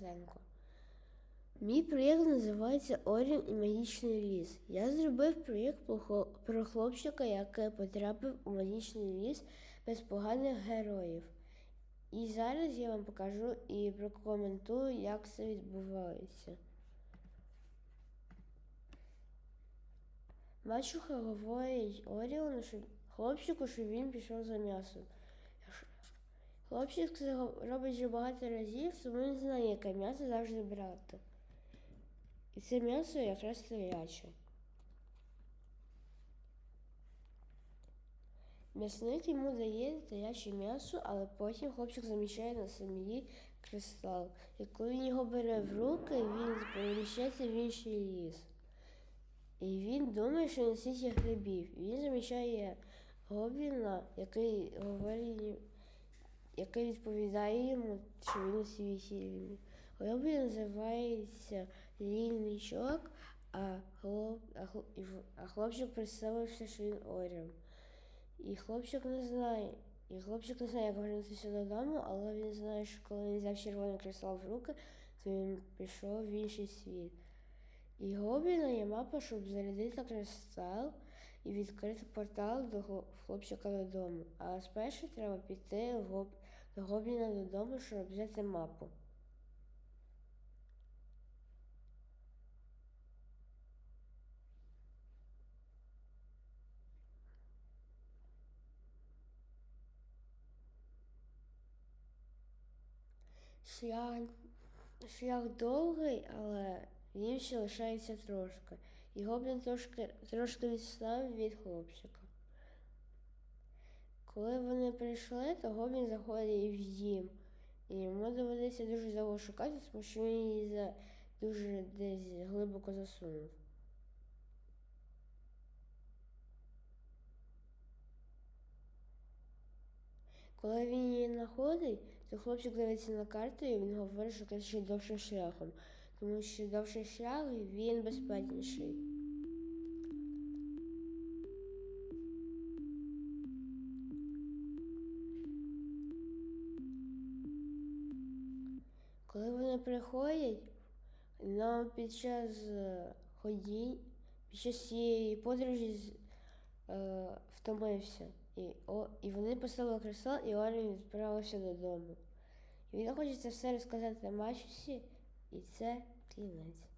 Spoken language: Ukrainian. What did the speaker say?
Тарасенко. Мій проєкт називається Орін і магічний ліс. Я зробив проєкт про про хлопчика, який потрапив у магічний ліс без поганих героїв. І зараз я вам покажу і прокоментую, як це відбувається. Мачуха говорить Оріону, що хлопчику, що він пішов за м'ясом. Хлопчик це робить вже багато разів, тому він знає, яке м'ясо завжди брати. І це м'ясо якраз стояче. М'ясник йому дає стояче м'ясо, але потім хлопчик замічає на сім'ї кристал. І коли він його бере в руки, він переміщається в інший ліс. І він думає, що світі грибів. Він замічає гобліна, який говорить, який відповідає йому, що він у світі вільний. Гоблін називається лінничок, а, хлоп, а, хл- і в- а хлопчик представився, що він Оріон. І хлопчик не знає. І хлопчик не знає, як повернутися додому, але він знає, що коли він взяв червоний кристал в руки, то він пішов в інший світ. І Гобліна є мапа, щоб зарядити кристал і відкрити портал до хлопчика додому. А спершу треба піти в гоб... до Гобліна додому, щоб взяти мапу. Шлях, шлях довгий, але він ще лишається трошки. І гоблін трошки, трошки відстав від хлопчика. Коли вони прийшли, то гоблін заходить в дім. І йому доведеться дуже довго шукати, тому що він її дуже десь глибоко засунув. Коли він її знаходить, то хлопчик дивиться на карту і він говорить, що це ще довшим шляхом, тому що довший шлях він безпечніший. Коли вони приходять, нам під час е, ходінь, під час цієї подорожі е, втомився. І, о, і вони поставили кристал, і Орін відправився додому. І він хоче це все розказати Мачусі, і це кінець.